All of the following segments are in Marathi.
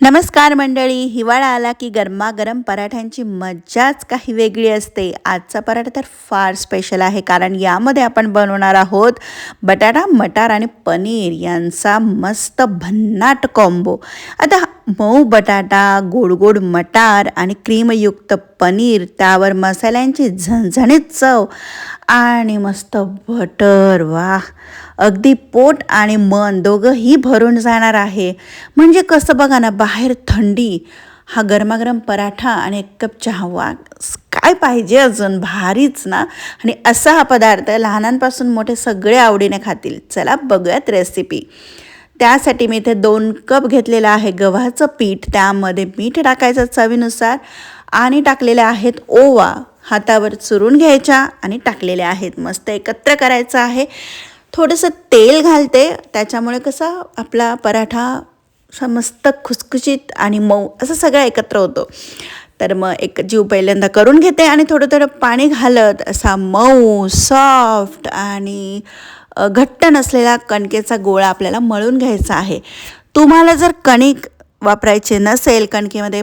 नमस्कार मंडळी हिवाळा आला की गरमागरम पराठ्यांची मज्जाच काही वेगळी असते. आजचा पराठा तर फार स्पेशल आहे कारण यामध्ये आपण बनवणार आहोत बटाटा मटार आणि पनीर यांचा मस्त भन्नाट कॉम्बो आता मऊ बटाटा गोड गोड मटार आणि क्रीमयुक्त पनीर त्यावर मसाल्यांची झणझणीत चव आणि मस्त बटर. वा अगदी पोट आणि मन दोघंही भरून जाणार आहे. म्हणजे कसं बघा ना बाहेर थंडी हा गरमागरम पराठा आणि एक कप चहा. वा काय पाहिजे अजून? भारीच ना. आणि असा हा पदार्थ लहानांपासून मोठे सगळे आवडीने खातील. चला बघूयात रेसिपी त्यासाठी मी इथे दोन कप घेतलेलं आहे गव्हाचं पीठ. त्यामध्ये मीठ टाकायचं चवीनुसार आणि टाकलेले आहेत ओवा. हातावर चुरून घ्यायच्या आणि टाकलेल्या आहेत. मस्त एकत्र करायचं आहे. थोडंसं तेल घालते. त्याच्यामुळे कसं आपला पराठा मस्त खुसखुशीत आणि मऊ असं सगळं एकत्र होतो. तर मग एक जीव पहिल्यांदा करून घेते आणि थोडं थोडं पाणी घालत असा मऊ सॉफ्ट आणि घट्ट नसलेला कणकेचा गोळा आपल्याला मळून घ्यायचा आहे. तुम्हाला जर कणिक वापरायचे नसेल कणकेमध्ये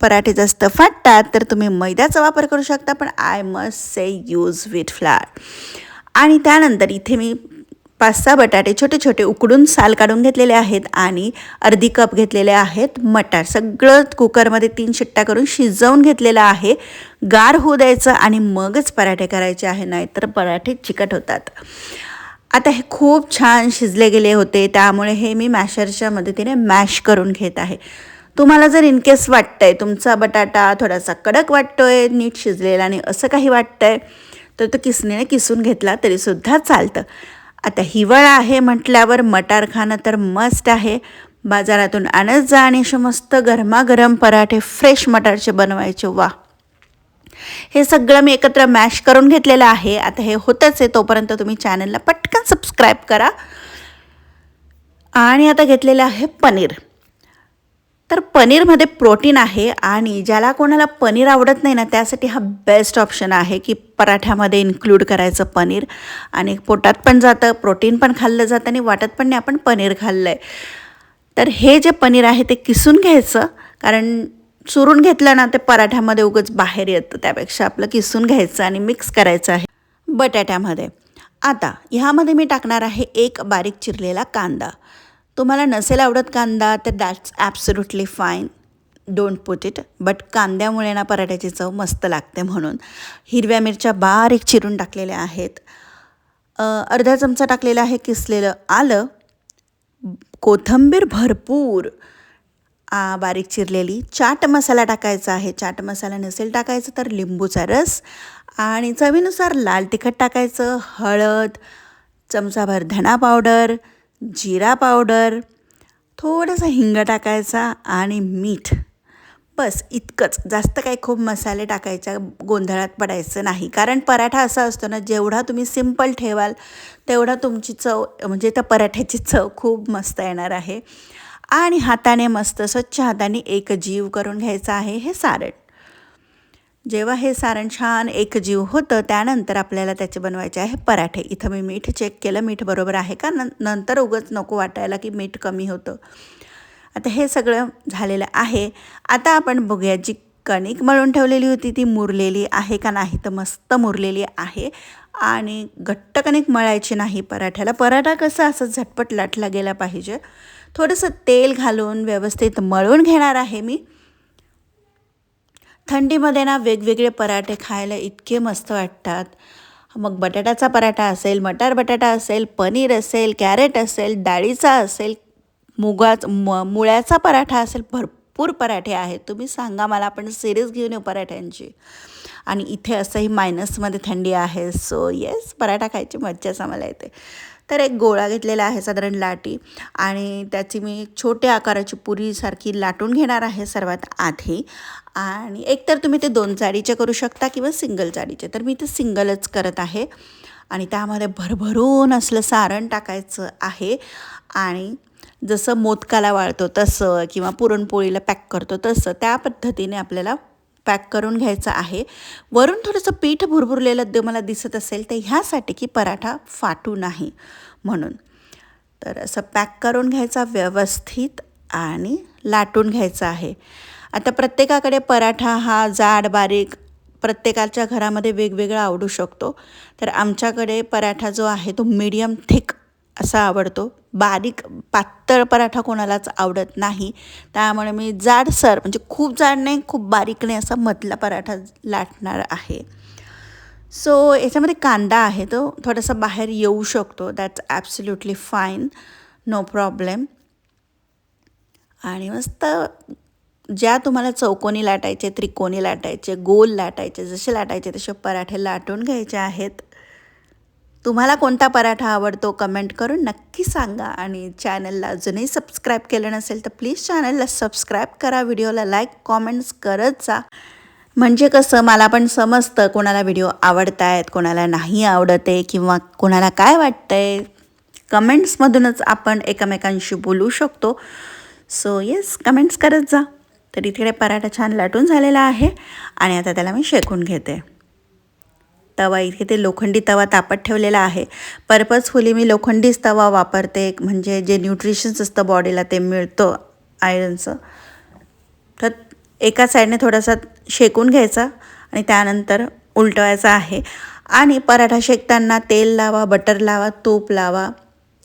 पराठे जास्त फाटतात तर तुम्ही मैद्याचा वापर करू शकता पण I must say use with flour आणि त्यानंतर इथे मी पाच सहा बटाटे छोटे छोटे उकडून साल काढून घेतलेले आहेत आणि अर्धी कप घेतलेले आहेत मटार. सगळं कुकरमध्ये तीन शिट्ट्या करून शिजवून घेतलेलं आहे. गार होऊ द्यायचं आणि मगच पराठे करायचे आहे नाहीतर पराठे चिकट होतात. आता हे खूप छान शिजले गेले होते त्यामुळे हे मी मॅशरच्या मदतीने मॅश करून घेत आहे. तुम्हाला जर इनकेस वाटतंय तुमचा बटाटा थोडासा कडक वाटतोय नीट शिजलेला आणि असं काही वाटतंय तर तो किसणीने किसून घेतला तरीसुद्धा चालतं. आता हिवाळा आहे म्हटल्यावर मटार खाणं तर मस्त आहे. बाजारातून आणत जा आणि असे मस्त गरमागरम पराठे फ्रेश मटारचे बनवायचे. वा हे सगळं मी एकत्र मॅश करून घेतलेलं आहे. आता हे होतंच आहे तोपर्यंत तुम्ही चॅनलला पटकन सबस्क्राईब करा. आणि आता घेतलेलं आहे पनीर. तर पनीरमध्ये प्रोटीन आहे आणि ज्याला कोणाला पनीर आवडत नाही ना त्यासाठी हा बेस्ट ऑप्शन आहे की पराठ्यामध्ये इन्क्लूड करायचं पनीर. आणि पोटात पण जातं प्रोटीन पण खाल्लं जातं आणि वाटत पण नाही आपण पनीर खाल्लं आहे तर हे जे पनीर आहे ते किसून घ्यायचं कारण चुरून घेतलं ना ते पराठ्यामध्ये उगच बाहेर येतं. त्यापेक्षा आपलं किसून घ्यायचं आणि मिक्स करायचं आहे बटाट्यामध्ये. आता ह्यामध्ये मी टाकणार आहे एक बारीक चिरलेला कांदा. तुम्हाला नसेल आवडत कांदा तर that's absolutely fine don't put it but कांद्यामुळे ना पराठ्याची चव मस्त लागते म्हणून. हिरव्या मिरच्या बारीक चिरून टाकलेल्या आहेत. अर्धा चमचा टाकलेला आहे किसलेलं आलं. कोथंबीर भरपूर. बारीक चिरलेली चाट मसाला टाकायचा आहे. चाट मसाला नसेल टाकायचं तर लिंबूचा रस आणि चवीनुसार लाल तिखट टाकायचं हळद चमचाभर धणा पावडर जिरा पावडर थोडासा हिंग टाकायचा आणि मीठ. बस इतकंच. जास्त काही खूप मसाले टाकायच्या गोंधळात पडायचं नाही. कारण पराठा असा असतो ना जेवढा तुम्ही सिंपल ठेवाल तेवढा तुमची चव म्हणजे त्या पराठ्याची चव खूप मस्त येणार आहे. आणि हाताने मस्त स्वच्छ हाताने एक जीव करून घ्यायचं आहे हे सारण. जेव्हा हे सारण छान एक जीव होतं त्यानंतर आपल्याला त्याचे बनवायचे आहे पराठे. इथं मी मीठ चेक केलं मीठ बरोबर आहे का? न नंतर उगच नको वाटायला की मीठ कमी होतं. आता हे सगळं झालेलं आहे. आता आपण बघूया जी कणिक मळून ठेवलेली होती ती मुरलेली आहे का नाही? तर मस्त मुरलेली आहे. आणि घट्ट कणिक मळायची नाही पराठ्याला. पराठा कसा असं झटपट लाटला गेला पाहिजे. थोडंसं तेल घालून व्यवस्थित मळून घेणार आहे मी. थंडीमध्ये ना वेगवेगळे पराठे खायला इतके मस्त वाटतात. मग बटाट्याचा पराठा असेल मटार बटाटा असेल पनीर असेल कॅरेट असेल डाळीचा असेल मुगाच म मुळ्याचा पराठा असेल भरपूर पराठे आहेत. तुम्ही सांगा मला आपण सिरीज घेऊन येऊ पराठ्यांची. आणि इथे असंही मायनसमध्ये थंडी आहे सो येस पराठा खायची मज्जाच आम्हाला येते. तर एक गोळा घेतलेला आहे साधारण लाटी. आणि त्याची मी एक छोट्या आकाराची पुरीसारखी लाटून घेणार आहे सर्वात आधी. आणि एकतर तुम्ही ते दोन जाडीचे करू शकता किंवा सिंगल जाडीचे. तर मी ते सिंगलच करत आहे. आणि त्यामध्ये भरभरून असलं सारण टाकायचं आहे. आणि जसं मोदकाला वाळतो तसं किंवा पुरणपोळीला पॅक करतो तसं त्या पद्धतीने आपल्याला पॅक करून घ्यायचं आहे. वरून थोडंसं पीठ भुरभुरलेलं मला दिसत असेल तर ह्यासाठी की पराठा फाटू नाही म्हणून. तर असं पॅक करून घ्यायचा व्यवस्थित आणि लाटून घ्यायचा आहे. आता प्रत्येकाकडे पराठा हा जाड बारीक प्रत्येकाच्या घरामध्ये वेगवेगळा आवडू शकतो. तर आमच्याकडे पराठा जो आहे तो मीडियम थिक असा आवडतो. बारीक पातळ पराठा कोणालाच आवडत नाही. त्यामुळे मी जाडसर म्हणजे खूप जाड नाही खूप बारीक नाही असा मधला पराठा लाटणार आहे. सो याच्यामध्ये कांदा आहे तो. थोडासा बाहेर येऊ शकतो. That's absolutely fine no problem आणि मस्त ज्या तुम्हाला चौकोनी लाटायचे त्रिकोणी लाटायचे गोल लाटायचे जसे लाटायचे तसे पराठे लाटून घ्यायचे आहेत. तुम्हाला कोणता पराठा आवडतो कमेंट करून नक्की सांगा. आणि चॅनलला अजूनही सबस्क्राईब केलं नसेल तर प्लीज चॅनलला सबस्क्राईब करा. व्हिडिओला लाईक कॉमेंट्स करत जा. म्हणजे कसं मला पण समजतं कोणाला व्हिडिओ आवडत आहेत कोणाला नाही आवडत आहे किंवा कोणाला काय वाटतं आहे कमेंट्समधूनच आपण एकमेकांशी बोलू शकतो. सो येस कमेंट्स करत जा. तर इकडे पराठा छान लाटून झालेला आहे. आणि आता त्याला मी शेकून घेते. तवा इथे ते लोखंडी तवा तापत ठेवलेला आहे. पर्पजफुली मी लोखंडीच तवा वापरते म्हणजे जे न्यूट्रिशन्स असतं बॉडीला ते मिळतं आयरनचं तर एका साईडने थोडासा शेकून घ्यायचा आणि त्यानंतर उलटवायचा आहे. आणि पराठा शेकताना तेल लावा बटर लावा तूप लावा.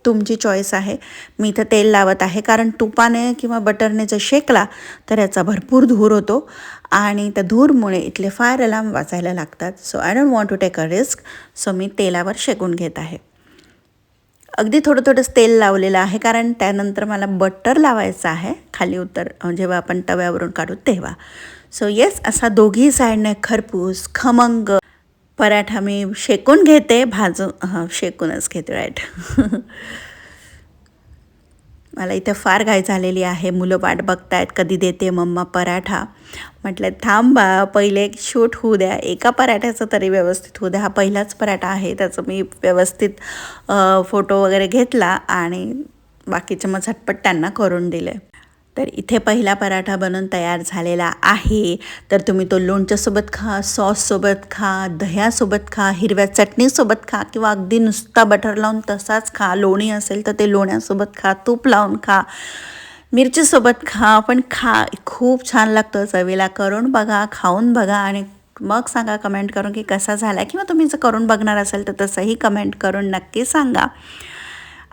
तुमची चॉईस आहे. मी इथं तेल लावत आहे. कारण तुपाने किंवा बटरने जर शेकला तर याचा भरपूर धूर होतो. आणि त्या धूरमुळे इथले फायर अलार्म वाचायला लागतात. So I don't want to take a risk so मी तेलावर शेकून घेत आहे. अगदी थोडं थोडंच तेल लावलेलं आहे. कारण त्यानंतर मला बटर लावायचं आहे. खाली उतर जेव्हा आपण तव्यावरून काढू तेव्हा. सो येस असा दोघी साईडने खरपूस खमंग पराठा मी शेकून घेते भाजून हां शेकूनच घेते राईट मला इथे फार घाई झालेली आहे. मुलं वाट बघतायत कधी देते मम्मा पराठा. म्हटलं थांबा पहिले एक शूट होऊ द्या. एका पराठ्याचं तरी व्यवस्थित होऊ द्या. हा पहिलाच पराठा आहे त्याचं मी व्यवस्थित फोटो वगैरे घेतला आणि बाकीचे मग झटपट त्यांना करून दिले. तर इथे पहिला पराठा बनवून तयार झालेला आहे. तर तुम्ही तो लोणच्यासोबत खा सॉससोबत खा दह्यासोबत खा हिरव्या चटणीसोबत खा किंवा अगदी नुसता बटर लावून तसाच खा. लोणी असेल तर ते लोण्यासोबत खा तूप लावून खा मिरचीसोबत खा. पण खा खूप छान लागतं चवीला. करून बघा खाऊन बघा आणि मग सांगा कमेंट करून की कसा झाला किंवा तुम्ही जर करून बघणार असेल तर तसंही कमेंट करून नक्की सांगा.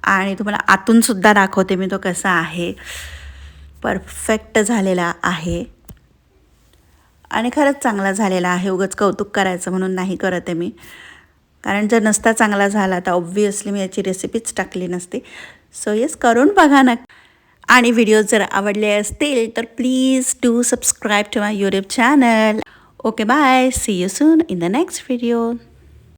आणि तुम्हाला आतूनसुद्धा दाखवते मी तो कसा आहे. परफेक्ट झालेला आहे. आणि खरंच चांगला झालेला आहे. उगंच कौतुक करायचं म्हणून नाही करत आहे मी. कारण जर नसता चांगला झाला तर ऑब्व्हियसली मी याची रेसिपीच टाकली नसती. सो येस करून बघा ना आणि व्हिडिओ जर आवडले असतील तर please do subscribe to my YouTube channel okay bye see you soon in the next video